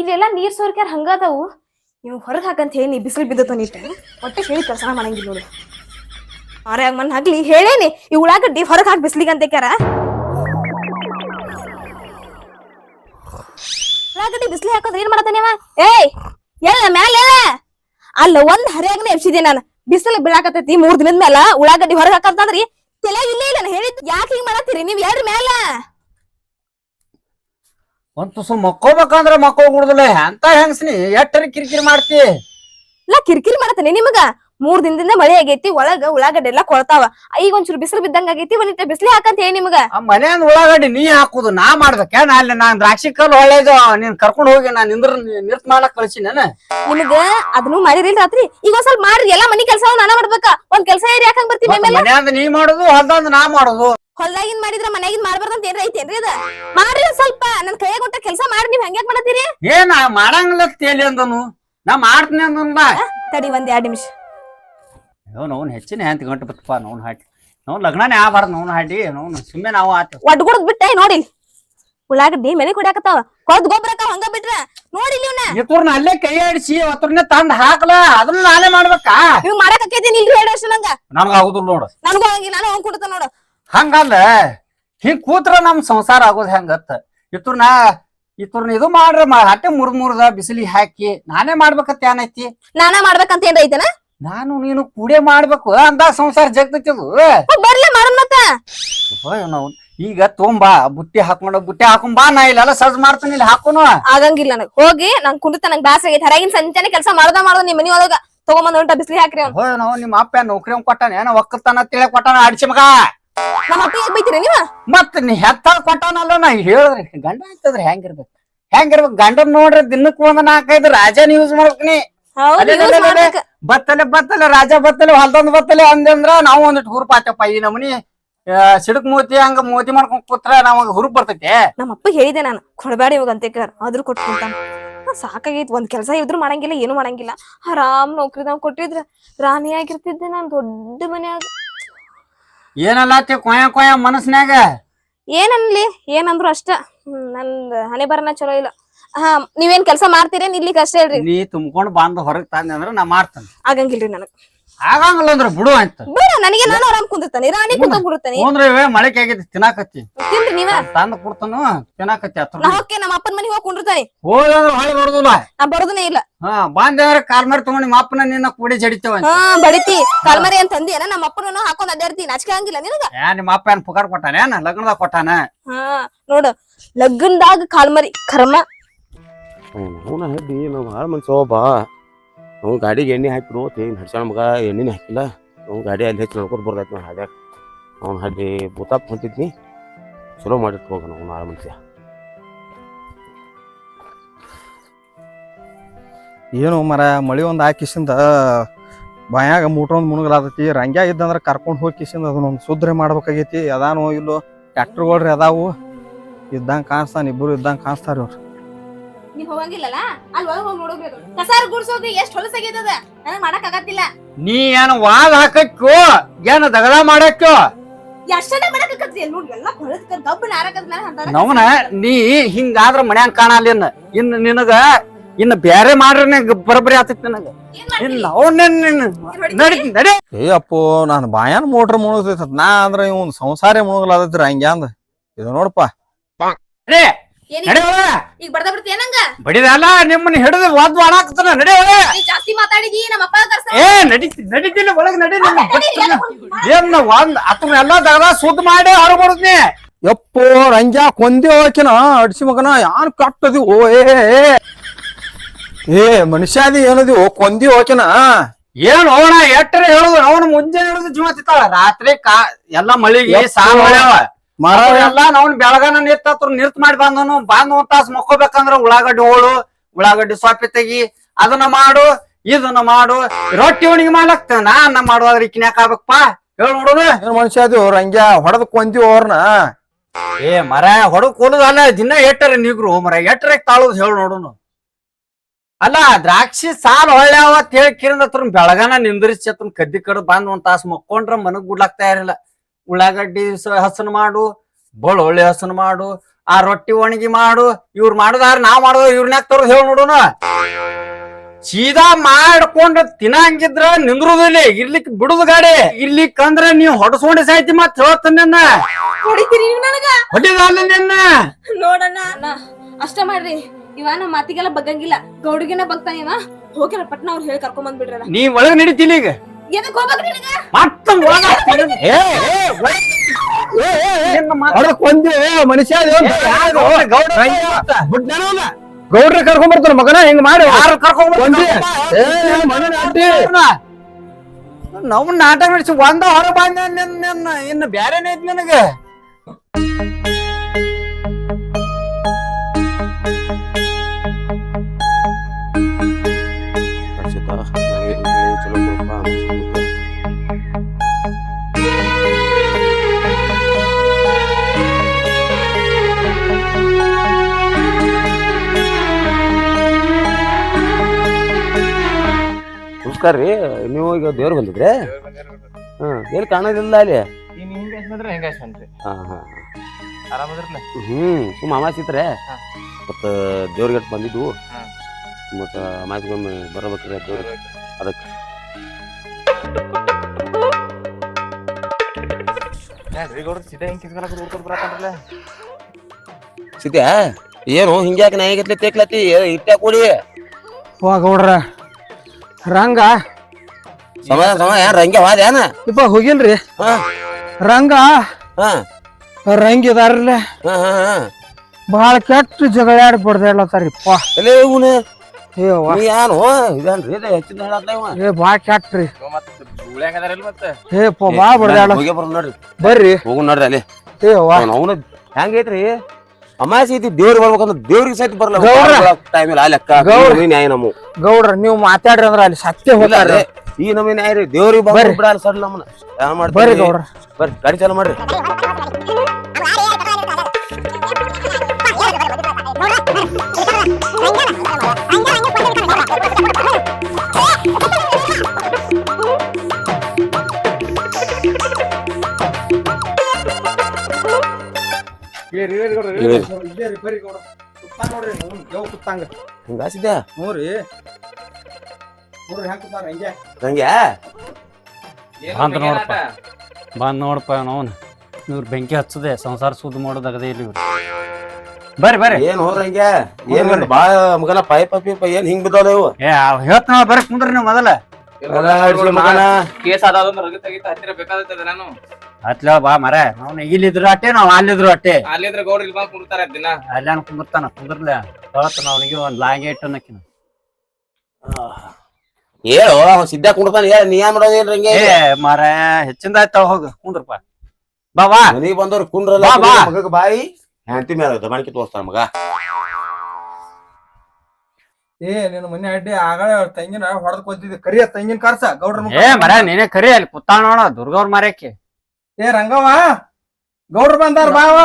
ಇಲ್ಲೆಲ್ಲ ನೀರ್ ಸೋರ್ಕ್ಯಾರ ಹಂಗದವು? ನೀವು ಹೊರಗೆ ಹಾಕಂತ ಹೇಳಿ ಬಿಸಿಲು ಬಿದ್ದತ ನೀಟ ಹೊಟ್ಟೆ ಹೇಳಿ ಕೆಲಸ ಮಾಡಂಗಿಲ್ಲ ನೋಡು. ಆರ್ಯಾಗ ಮಣ್ಣು ಹಾಕ್ಲಿ. ಹೇಳೇನಿ, ಈ ಉಳ್ಳಾಗಡ್ಡಿ ಹೊರಗೆ ಹಾಕಿ ಬಿಸಿಲಿಗೆ ಅಂತ ಕ್ಯಾರ ಉಳ್ಳಾಗಡ್ಡಿ ಬಿಸ್ಲಿ ಹಾಕೋದ್ರೆ ಏನ್ ಮಾಡತ್ತಾನೇವ ಏಯ್ ಎಲ್ಲ ಮ್ಯಾಲ ಅಲ್ಲ, ಒಂದ್ ಹರಿಯಾಗನೆ ಎಬ್ಸಿದೆ ನಾನು. ಬಿಸಿಲು ಬೀಳಾಕತ್ತೈತಿ ಮೂರ್ ದಿನದ ಮ್ಯಾಲ ಉಳ್ಳಾಗಡ್ಡಿ ಹೊರಗೆ ಹಾಕಂತಂದ್ರಿ. ತಲೆ ಇಲ್ಲ ಇಲ್ಲ ಹೇಳಿದ್ ಯಾಕೆ ಹಿಂಗ್ ಮಾಡತ್ತೀರಿ? ನೀವ್ ಯಾರ ಮ್ಯಾಲ? ಒಂದ್ ತುಸು ಮಕ್ಕೋಬೇಕಂದ್ರ ಮಕ್ಕೋಗುಡ್ದಲ್ಲ ಅಂತ ಹೆಂಗ್ಸಿನಿ? ಎಟ್ಟರಿ ಕಿರಿಕಿರಿ ಮಾಡ್ತಿ? ನಾ ಕಿರಿಕಿರಿ ಮಾಡತ್ತೇನೆ ನಿಮಗ. ಮೂರ್ ದಿನದಿಂದ ಮಳೆ ಆಗೈತಿ ಒಳಗ ಉಳ್ಳಾಗಡ್ಡಿ ಎಲ್ಲಾ ಕೊಳ್ತಾವ. ಈಗ ಒಂಚೂರು ಬಿಸಿಲು ಬಿದ್ದಂಗ ಆಗೈತಿ ಒಂದಿಟ್ಟು ಬಿಸಿಲಿ ಹಾಕಂತ ಹೇಳಿ ನಿಮಗ. ಆ ಮನೆಯಂದ್ ಉಳ್ಳಾಗಡ್ಡಿ ನೀ ಹಾಕುದು ನಾ ಮಾಡ್ಬೇಕ. ನಾ ಅಲ್ಲಿ ನಾನ್ ದ್ರಾಕ್ಷಿ ಕಲ್ಲು ಒಳ್ಳೇದು ನೀನ್ ಕರ್ಕೊಂಡು ಹೋಗಿ ನಾನ್ ನಿಂದ್ರ ನಿರ್ತ್ ಮಾಡಕ್ ಕಳ್ಸಿ ನಾನು. ನಿಮಗ ಅದನ್ನು ಮಾಡಿರಿ ರಾತ್ರಿ. ಈಗ ಒಂದ್ ಸ್ವಲ್ಪ ಮಾಡ್ರಿ ಎಲ್ಲಾ ಮನಿ ಕೆಲಸ ನಾನ ಮಾಡ್ಬೇಕ. ಒಂದ್ ಕೆಲಸ ಏರಿ ಯಾಕಂಗ್ ಬರ್ತೀನಿ ಮನೆಯಂದ್ ನೀ ಮಾಡುದು ಹೊಲ್ದಂದ್ ನಾ ಮಾಡುದು. ಹೊಲ್ದಾಗಿನ್ ಮಾಡಿದ್ರ ಮನ್ಯಾಗಿನ್ ಮಾಡ್ಬಾರ್ದಂತ ಏನ್ರ ಐತೇನ್ರಿ ಅದ? ಮಾಡ್ರಿ ಒಂದ್ ಸ್ವಲ್ಪ. ನನ್ ಕೈ ಕೊಟ್ಟ ಕೆಲಸ ಮಾಡಿ ನೀವ್ ಹಂಗ್ಯಾಕ್ ಮಾಡತ್ತೀರಿ? ಏನ ಮಾಡಂಗಿಲ್ಲ ತೇಲಿ ಅಂದನು. ನಾ ಮಾಡ್ತೀನಿ ಬಾ. ತಡಿ ಒಂದ್ ಎರಡ್ ನಿಮಿಷ. ನೋನ್ ಹೆಚ್ಚಿನ ಹೆಂತ ಗಂಟು ಬತ್ತಪ್ಪ ನೋನ್ ಹಾಕಿ ನೋನ್ ಲಗ್ನನೇ ಆಗಬಾರ್ದು ನೋನ್ ಹಾಡಿ ನೋನ್ ಸುಮ್ಮನೆ ನಾವು ಆತ. ಒಡ್ಗುಡ್ದ್ ಬಿಟ್ಟೆ ನೋಡಿ. ಉಳ್ಳಾಗಡ್ಡಿ ಮನೆ ಕುಡಿಯಾಕತ್ತಾವ. ಕೊಳ್ದ್ ಗೊಬ್ಬರಕ್ಕ ಹಂಗ ಬಿಟ್ರ? ನೋಡಿ ಇವ್ನ. ಅಲ್ಲೇ ಕೈ ಆಡಿಸಿ ಅವತ್ರನ್ನೇ ತಂದ್ ಹಾಕ್ಲ ಅದನ್ನ ನಾನೇ ಮಾಡ್ಬೇಕಾ? ನೀವ್ ಮಾಡಕ್ ಆಕೈತಿ ಇಲ್ರಿ ಹೇಳಿ ಅಷ್ಟ ನಂಗ. ನನ್ಗ ಆಗುದಿಲ್ಲ ನೋಡು. ನನಗೂ ಹಂಗಿ ನಾನು ಹಂಗ್ ಕೊಡ್ತ ನೋಡು. ಹಂಗಲ್ಲ ಹಿಂಗ್ ಕೂತ್ರ ನಮ್ ಸಂಸಾರ ಆಗೋದ್ ಹೆಂಗತ್ತ? ಇತ್ರನ ಇತ್ರನ ಇದು ಮಾಡ್ರ ಹಟ್ಟೆ ಮುರ್ ಮುರ್ದ ಬಿಸಿಲಿ ಹಾಕಿ ನಾನೇ ಮಾಡ್ಬೇಕತ್ತೆ ಏನೈತಿ? ನಾನೇ ಮಾಡ್ಬೇಕಂತ ಏನ್ರ ಐತನ ನಾನು ನೀನು ಕೂಡೆ ಮಾಡ್ಬೇಕು ಅಂದ ಸಂಸಾರ ಜಗ್ತೈತಿದು. ಬರ್ಲಿ ಮತ್ತ. ನಾವು ಈಗ ತುಂಬಾ ಬುಟ್ಟಿ ಹಾಕೊಂಡ ಬುಟ್ಟಿ ಹಾಕೊಂಡ್ ಬಾ ನಾ ಇಲ್ಲೆಲ್ಲ ಸಜ್ ಮಾಡ್ತೀನಿ ಇಲ್ಲಿ ಹಾಕೋನು. ಆಗಂಗಿಲ್ಲ ನನಗ್. ಹೋಗಿ ನಂಗ್ ಕುಂತ ನಂಗ್ ಬ್ಯಾಸ ಆಗೈತಿ. ಹೊರಗಿನ ಸಂಚಾನೆ ಕೆಲಸ ಮಾಡ್ದ ಮಾಡೋದು ನಿಮ್ ಮನಿ ಒಳಗ ತಗೊಂಬಂದ್ ಹೊಂಟ ಬಿಸ್ಲಿ ಹಾಕ್ರಿ ಅವ್ನು. ಹೋಯ್ ನಾವು ನಿಮ್ಮ ಅಪ್ಪ ನೌಕರಿ ಕೊಟ್ಟಾನ ಏನೋ ಒಕ್ಕಲ್ತನ ತಿಳಿ ಕೊಟ್ಟಾನ ಅಡಿಸಿ ಮಗ. ನಮ್ಮ ಅಪ್ಪ ಯಾಕೆ ಬೈತೀರಿ ನೀವ? ಮತ್ ನೀ ಹೆತ್ತ ಕೊಟ್ಟವನಲ್ಲ ನಾ ಹೇಳಿದ್ರಿ ಗಂಡ ಅಂತಂದ್ರೆ ಹೆಂಗಿರ್ಬೇಕು? ಹೆಂಗಿರ್ಬೇಕು? ಗಂಡನ್ ನೋಡ್ರಿ ದಿನಕ್ಕೆ ಒಂದ್ ನಾಲ್ಕೈದು ರಾಜನ್ ಯೂಸ್ ಮಾಡ್ಬೇಕು ನೀ. ಹೌದು use. ಮಾಡ್ಬೇಕ. ಬತ್ತಲೆ ಬತ್ತಲೆ ರಾಜ ಬತ್ತಲೆ ಹೊಲ್ದೊಂದ್ ಬತ್ತಲೆ ಅಂದ್ರ ನಾವು ಒಂದಿಟ್ಟು ಹುರುಪ್ ಆತಪ್ಪ ಈ ನಮನಿ ಸಿಡಕ್ ಮೂತಿ ಹಂಗ ಮೂತಿ ಮಾಡ್ಕೊಂಡ್ ಕೂತ್ರ ನಾವ್ ಹುರುಪ್ ಬರ್ತೈತೆ. ನಮ್ಮ ಅಪ್ಪ ಹೇಳಿದೆ ನಾನು ಕೊಡಬೇಡ ಇವಾಗ ಅಂತ ಆದ್ರೂ ಕೊಟ್ಕೊಂತಾನ ಸಾಕಾಗೈತಿ. ಒಂದ್ ಕೆಲಸ ಇದ್ರು ಮಾಡಂಗಿಲ್ಲ ಏನು ಮಾಡಂಗಿಲ್ಲ. ಆರಾಮ್ ನೌಕರಿದಾಗ ಕೊಟ್ಟಿದ್ರ. ರಾಣಿ ಆಗಿರ್ತಿದ್ದೆ ನಾನ್ ದೊಡ್ಡ ಮನ್ಯಾಗ ಏನಲ್ಲ ಕೊಯ ಕೊಯ ಮನಸ್ನ್ಯಾಗ? ಏನನ್ಲಿ? ಏನಂದ್ರು ಅಷ್ಟ. ಹ್ಮ್ ನಂದ್ ಹಣೆ ಬರನ ಚಲೋ ಇಲ್ಲ. ಹಾ ನೀವೇನ್ ಕೆಲಸ ಮಾಡ್ತೀರೇನ್ ಇಲ್ಲಿ ಅಷ್ಟೇ ಹೇಳ್ರಿ. ನೀ ತುಂಬ್ಕೊಂಡ್ ಬಂದ್ ಹೊರಗ್ ತಂದೆ ಅಂದ್ರ ನಾ ಮಾಡ್ತೇನೆ. ಆಗಂಗಿಲ್ರಿ ನನಗ್. ಆಗಂಗಿಲ್ಲ ಅಂದ್ರ ಬಿಡು ಅಂತ. ಬೇಡ ನನಗೆ ನಾನು ಆರಾಮ್ ಕುಂದಿರ್ತಾನೆ. ರಾಣಿ ಕುಂತ ಬಿಡುತ್ತಾನೆ ಅಂದ್ರೆ ಮಳಿಕೆ ಆಗೈತಿ ತಿನ್ನಾಕತ್ತಿ. ತಿನ್ರಿ ನೀವ? ತಂದ್ ಕೊಡ್ತಾನು ತಿನ್ನಾಕತ್ತಿ ಹತ್ರ ನಾ ಹೋಗಿ ನಮ್ಮ ಅಪ್ಪನ ಮನೆಗೆ ಹೋಗಿ ಕುಂಡಿರ್ತಾನೆ ಹೋದಂದ್ರ ಹೊಳಿ ಬರುದಿಲ್ಲ. ನಾ ಬರೋದನೇ ಇಲ್ಲ. ಹಾ ಬಂದ್ರೆ ಕಾಲ್ ಮಾಡಿ ತಗೊಂಡ್ ನಿಮ್ಮ ಅಪ್ಪನ ನಿನ್ನ ಕೂಡಿ ಜಡಿತೇವ ಹಾ ಬಡಿತಿ. ಕಾಲ್ಮರಿ ಅಂತ ಅಂದಿ. ಏನ ನಮ್ಮ ಅಪ್ಪನ ಹಾಕೊಂಡ್ ಅಡ್ಡಾಡ್ತಿ. ನಾಚಿಕೆ ಹಂಗಿಲ್ಲ ನಿನಗ? ಏ ನಿಮ್ಮ ಅಪ್ಪ ಏನ್ ಪುಕಾರ್ ಕೊಟ್ಟಾನ? ಏನ್ ಲಗ್ನದಾಗ ಕೊಟ್ಟಾನ? ಹಾ ನೋಡು. ಲಗ್ನದಾಗ ಕಾಲ್ಮರಿ ಕರ್ಮ. ಅವನ ಹೆಡ್ಡಿ ನಾವು ಭಾಳ ಮನ್ಸು ಬಾ. ಅವ್ನು ಗಾಡಿಗೆ ಎಣ್ಣೆ ಹಾಕಿರು ಏನು ಹಡ್ಸೋಣ ಮಗ ಎಣ್ಣೆನೇ ಹಾಕಿಲ್ಲ ಅವ್ನು ಗಾಡಿ ಅಲ್ಲಿ ಹೆಚ್ಚು ನೋಡ್ಕೊಂಡು ಬರ್ದೈತಿ ನಾನು ಹಾದ್ಯಾಗ ಅವ್ನು ಹಡ್ಡಿ ಬೂತಾಪ್ ಹೊಂತಿದ್ನಿ ಚಲೋ ಮಾಡಿಟ್ಟು ಹೋಗೋಣ ಅವ್ನು ಮನುಷ್ಯ ಏನು ಮರ ಮಳಿ ಒಂದು ಹಾಕಿಸಿಂದ ಬಾಯಾಗ ಮೂಟ್ರೊಂದು ಮುಣುಗಲಾದತಿ ರಂಗ್ಯಾ ಇದ್ದಂದ್ರೆ ಕರ್ಕೊಂಡು ಹೋಗಿ ಕಿಸಿಂದ ಅದನ್ನೊಂದು ಸುದ್ರೆ ಮಾಡ್ಬೇಕಾಗೈತಿ. ಅದಾನೋ ಇಲ್ಲೋ, ಟ್ಯಾಕ್ಟ್ರ್ಗಳ್ರಿ ಅದಾವು. ಇದ್ದಂಗೆ ಕಾಣಿಸ್ತಾನೆ ಇಬ್ಬರು ಇದ್ದಂಗೆ ಕಾಣಿಸ್ತಾರೆ ಇವ್ರು. ನೀವ್ ಹೋಗಂಗಿಲ್ಲಲ್ಲ? ಅಲ್ಲಿ ಒಳಗ್ ಹೋಗಿ ನೋಡೋಗ್ಬೇಕು. ಕಸಾರ ಗುಡ್ಸೋದು ಎಷ್ಟ್ ಹೊಲಸಾಗಿದ್ದದ ನನಗ್ ಮಾಡಕ್ ಆಗತ್ತಿಲ್ಲ. ನೀ ಏನ್ ವಾದ ಹಾಕಕ್ಕೋ ಏನ್ ದಗದ ಮಾಡಕ್ಕೋ? ಎಷ್ಟನೇ ಮಾಡಕ್ ಆಗತ್ರಿ ಎಲ್ಲಿ ಹೊಲದ ಗಬ್ಬು ನಾರಕದ ಮೇಲೆ ಅಂತಾರ ನವನ ನೀ ಹಿಂಗಾದ್ರ ಮನ್ಯಾಗ ಕಾಣಲಿನ್ನ ಇನ್ ನಿನಗ ಇನ್ನ ಬ್ಯಾರೆ ಮಾಡ್ರೆ ಬರಬರಿ ಆತೈತಿ ನನಗ. ಇಲ್ಲ ನಡಿ ನಡಿ. ಏ ಅಪ್ಪೋ ನಾನು ಬಾಯಾನ ಮೋಟ್ರ್ ಮುಣಗ್ತೈತ ನಾ ಅಂದ್ರ ಇವನ್ ಸಂಸಾರೇ ಮುಣಗಲಾದತ್ರಿ ಹಂಗ್ಯಾಂದ ಇದು ನೋಡಪ್ಪ ನಡಿ ನಡಿ. ಈಗ? ಏನಂಗ ಬಡಿದಲ್ಲ ನಿಮ್ಮನ್ನ ಹಿಡಿದು ವಾದ್ ಮಾಡಾಕ್ತಾನ ನಡೆಯವ ನೀ ಜಾಸ್ತಿ ಮಾತಾಡಿದಿ ನಮ್ಮ ಅಪ್ಪ ಕರ್ಸ ಏ ನಡೀತಿ ನಡಿತಿಲ್ಲ ಒಳಗ್ ನಡಿ ನಿಮ್ಮ ಏನ್ ಒಂದ್ ಅತ್ತ ಎಲ್ಲಾ ದಗದ ಸುದ್ದ ಮಾಡಿ ಹೊರ ಬರುದ್ನಿ ಯಪ್ಪೋ ರಂಜಾ ಕೊಂದಿ ಹೋಕಿನ ಅಡ್ಸಿ ಮಗನ ಯಾನ್ ಕಟ್ಟದಿ ಓ ಏ ಏ. ಏ. ಮನುಷ್ಯಾದಿ ಏನದಿ ಓ ಕೊಂದಿ ಹೋಕಿನ ಏನ್ ಅವನ ಎಟ್ಟರೆ ಹೇಳುದು ಅವನು ಮುಂಜಾನೆ ಹೇಳುದು ಜೀವ ತಿತ್ತಾಳ ರಾತ್ರಿ ಕಾ ಎಲ್ಲಾ ಮಳಿಗೆ. ಸಾಲ ಮರ ಎಲ್ಲ ನಾವ್ ಬೆಳಗಾನ ನಿರ್ತ್ ಮಾಡಿ ಬಂದನು ಬಂದ್ ಒಂದ್ ತಾಸ್ ಮಕ್ಕೋಬೇಕಂದ್ರ ಉಳ್ಳಾಗಡ್ಡಿ ಹೋಳು ಉಳ್ಳಾಗಡ್ಡಿ ಸೊಪ್ಪಿ ತೆಗಿ ಅದನ್ನ ಮಾಡು ಇದನ್ನ ಮಾಡು. ರೊಟ್ಟಿ ಉಣಿಗೆ ಮಾಡ್ಲಕ್ತ ನಾನ್ ಮಾಡುವಾಗ ಇಕ್ನ್ಯಾಕ ಆಗ್ಬೇಕಪ್ಪ? ಹೇಳ ನೋಡುನು ಮನುಷ್ಯ ಅದು? ರಂಗ್ಯಾ ಹೊಡೆದ್ ಕೊಂದಿ ಅವ್ರನ್ನ ಏ ಮರ ಹೊಡಕ್ ಕೊಡುದಲ್ಲ ದಿನ ಎಟ್ಟರೆ ನಿಗ್ರು ಮರ ಎಟ್ಟರೆ ತಾಳುದ್ ಹೇಳ ನೋಡುನು. ಅಲ್ಲ ದ್ರಾಕ್ಷಿ ಸಾಲ ಹೊಳ್ಯಾವ ಅಂತ ಹೇಳಿ ಕಿರಿಂದ ಬೆಳಗಾನ ನಿಂದ್ರಿಸಿ ಕದ್ದಿ ಕಡ್ ಬಂದ್ ಒಂದ್ ತಾಸ್ ಮಕ್ಕೊಂಡ್ರ ಮನಗ್ ಗುಡ್ಲಾಕ್ತಾ ತಯಾರಿಲ್ಲ. ಉಳ್ಳಾಗಡ್ಡಿ ಹಸನ್ ಮಾಡು ಬಳ್ಳುಳ್ಳಿ ಹಸನ್ ಮಾಡು ಆ ರೊಟ್ಟಿ ಒಣಗಿ ಮಾಡು ಇವ್ರು ಮಾಡುದಾರ ನಾವ್ ಮಾಡುದ ಇವ್ರನ್ಯಾಕ ತರೋದು ಹೇಳಿ ನೋಡೋಣ ಸೀದಾ ಮಾಡ್ಕೊಂಡು ತಿನ್ನಂಗಿದ್ರ ನಿಂದ್ರುದಿಲ್ಲ ಇರ್ಲಿಕ್ ಬಿಡುದು ಗಾಡಿ. ಇರ್ಲಿಕ್ ಅಂದ್ರ ನೀವ್ ಹೊಡಸ್ಕೊಂಡೆ ಸಾಯ್ತಿ ಮತ್ ಹೇಳ್ತಾನ ಹೊಡಿತೀರಿ ನೀವ್ ನನಗ? ಹೊಡಿದಾಲ ನಿನ್ನ. ನೋಡಣ್ಣ ಅಣ್ಣ ಅಷ್ಟ ಮಾಡ್ರಿ. ಇವ ನಮ್ಮ ಮಾತಿಗೆಲ್ಲ ಬಗ್ಗಂಗಿಲ್ಲ. ಗೌಡಿಗೆನ ಬಗ್ತಾನ ಇವ. ಹೋಗಿರ ಪಟ್ನ ಅವ್ರು ಹೇಳಿ ಕರ್ಕೊಂಡ್ ಬಂದ್ಬಿಡ್ರಲ್ಲ ನೀ ಒಳಗ್ ನಡೀತಿಲ್ಲ ಈಗ. ಎದಕ್ ಹೋಗ್ಬೇಕ್ರಿ ನಿನಗ ಮತ್ತ ಒಳಗ್ ಏ, ಏ, ಒಳಗ್- ಏ, ಏ, ಏ, ನಿನ್ನ ಮಾತ್- ಹೊಡಕ್ ಮನುಷ್ಯ ಗೌಡ್ರ? ಕರ್ಕೊಂಡ್ ಬರ್ತಾನ ಮಗನ ಹೆಂಗ್ ಮಾಡಿ. ನಾವು ನಾಟಕ ನಡೆಸಿ ಒಂದ ಹೊರ ಬಂದ ನಿನ್ನ ಇನ್ನು ಬ್ಯಾರೇನೇ ಐತಿ ನನಗೆ? ನಮಸ್ಕಾರ ರೀ. ನೀವು ಈಗ ದೇವ್ರು ಬಂದಿದ್ರೆ? ಹ್ಮ್. ಎಲ್ಲಿ ಕಾಣೋದಿಲ್ಲ ಅಲ್ಲಿ? ಹಾಂ ಹಾ. ಹ್ಮ್. ಸುಮ್ಮ ಅಮಾಸಿತ್ರೆ ಹಾ. ಮತ್ತ ದೇವ್ರಿಗೆ ಬಂದಿದ್ವು ಹಾ. ಮತ್ತ ಅಮಾಸಿಗೊಮ್ಮೆ ಬರಬೇಕ್ರಿ ದೇವ್ರ ಅದಕ್ಕೆ. ಸಿದ್ಯಾ ಏನು ಹಿಂಗ್ಯಾಕ ನಾಯಿಗತ್ಲೆ ತೇಕ್ಲತಿ ಇಟ್ಟ ಕೊಡಿ. ಹೋಗ್ರ ಗೌಡ್ರ. ರಂಗ. ಸಮಯ ಸಮಯ ಏನ್ ರಂಗೆ ವಾದ್ಯಾನ ಇಪ್ಪ ಹೋಗಿಲ್ರಿ. ಹಾ. ರಂಗ. ಹಾ. ರಂಗಿದಾರಲ್ಲ ಹಾ ಹಾ ಹಾ. ಬಹಳ ಕೆಟ್ಟ ಎಲೆ ಇವನು? ಏ ವಾ ನೀ ಏನು ಇದೇನ್ರಿ ಇದು ಹೆಚ್ಚಿನ ಹೇಳತ್ತ ಇವ? ಏ ಬಾ ಕೆಟ್ಟ್ರಿ. ಬಾ ಹೋಗಿ ಬರೋಣ ನೋಡ್ರಿ. ಬರ್ರಿ. ಹೋಗು ನೋಡ್ರಿ ಅಲ್ಲಿ. ಏ ವಾ ಅವನ ಹೆಂಗೈತ್ರಿ ಅಮಾಸಿ ಐತಿ ದೇವ್ರ ಬರ್ಬೇಕಂದ್ರ ದೇವ್ರಿಗೆ ಸಹಿತ ಬರಲ್ಲ. ಟೈಮ್ ಇಲ್ಲ ಆ ಲೆಕ್ಕ. ಈ ನ್ಯಾಯ ನಮ್ಮ ಗೌಡ್ರ ನೀವು ಮಾತಾಡ್ರಿ ಅಂದ್ರ ಅಲ್ಲಿ ಸತ್ಯ ಹೋಗ್ತಾರೆ. ಈ ನಮಗೆ ನ್ಯಾಯ ರೀ. ದೇವ್ರಿಗೆ ಬರ್ರಿ. ಬರ್ರಿ. ಬಿಡಲ್ಲ ಸರ್ ನಮ್ಮನ್ನ ಯಾವ ಮಾಡ್ತೀರಿ. ಬರ್ರಿ ಗೌಡ್ರ. ಬರ್ರಿ ಗಾಡಿ ಚಾಲು ಮಾಡ್ರಿ. ನೋಡ್ರಿ ನೋಡ್ರಿ ಹೆಂಗ್? ಹಂಗೆ ಅಂತ ನೋಡಪ್ಪ ಬಂದ್ ನೋಡಪ್ಪ ಅವನು ಇವ್ರು ಬೆಂಕಿ ಹಚ್ಚದೆ ಸಂಸಾರ ಸುದ್ದಿ ಮಾಡೋದಾಗದೆ ಇಲ್ಲಿ ಇವ್ರು. ಬರ್ರಿ ಬರ್ರಿ. ಏನ್ ಹೋದ್ರಂಗೆ ಏನ್ ಮಾಡ್ರಿ ಬಾ ಮಗನ ಪೈಪ್ ಪೀಪ ಏನ್ ಹಿಂಗ್ ಬಿದ್ದಾವ ಇವು? ಏ ಹೇಳ್ತ ಬರ್ರಿ ಕುಂದ್ರಿ ನೀವು ಮೊದಲ. ಅಲ್ಲ, ಅಡ್ಸಿ ಮಗನ. ಕೇಸ್ ರಗತ್ ತೆಗಿತ ಹತ್ತಿರ ಬೇಕಾದತ್ತದ ನಾನು. ಹತ್ಲ ಬಾ ಮರ. ಅವ್ನು ಇಲ್ಲಿದ್ರು ಅಟ್ಟೆ ನಾವ್ ಅಲ್ಲಿದ್ರು ಅಟ್ಟೆ. ಅಲ್ಲಿದ್ರೆ ಗೌಡ್ರ ಇಲ್ಲಿ ಬಂದು ಕುಂತಾರ ದಿನ. ಅಲ್ಲಾನ ಕುಂದಿರ್ತಾನ ಕುಂದ್ರಲ್ಲ ಹೇಳ್ತಾನ ಅವನಿಗೆ ಒಂದ್ ಲಾಂಗ್ ಇಟ್ಟು ಅನ್ನಕಿನ. ಹೇಳು ಅವ ಸಿದ್ಧ ಕುಡ್ತಾನ ಹೇಳ ನೀ ಏನ್ ಮಾಡೋದು ಏನ್ರಂಗೆ ಏ ಮರ ಹೆಚ್ಚಿಂದ ಆಯ್ತಾವ ಹೋಗ ಕುಂದ್ರಪ್ಪ. ಬಾ ಬಾ. ಮನಿಗ್ ಬಂದವ್ರು ಕುಂಡ್ರಲ್ಲ ಬಾ, ಬಾ. ಮಗಗ್ ಬಾಯಿ. ಹೆಂಡತಿ ಮೇಲೆ ದಮಣಿಕೆ ತೋರಿಸ್ತಾನ ಮಗ. ಏ ನಿನ್ನ ಮೊನ್ನೆ ಅಡ್ಡಿ ಆಗಳ ತೆಂಗಿನ ಹೊಡೆದ್ ಕೊದ್ದಿದ್ದೆ ಕರಿಯ ತೆಂಗಿನ ಕಾರ್ಸ ಗೌಡ್ರ ಮುಖ. ಏ ಮರ ನೀನೇ ಕರಿ ಅಲ್ಲಿ ಕುತ್ತಾಳ ನೋಡ ದುರ್ಗವ್ರ ಮಾರ್ಯಾಕೆ. ಏ ರಂಗವ್ವ ಗೌಡ್ರು ಬಂದಾರ ಬಾವ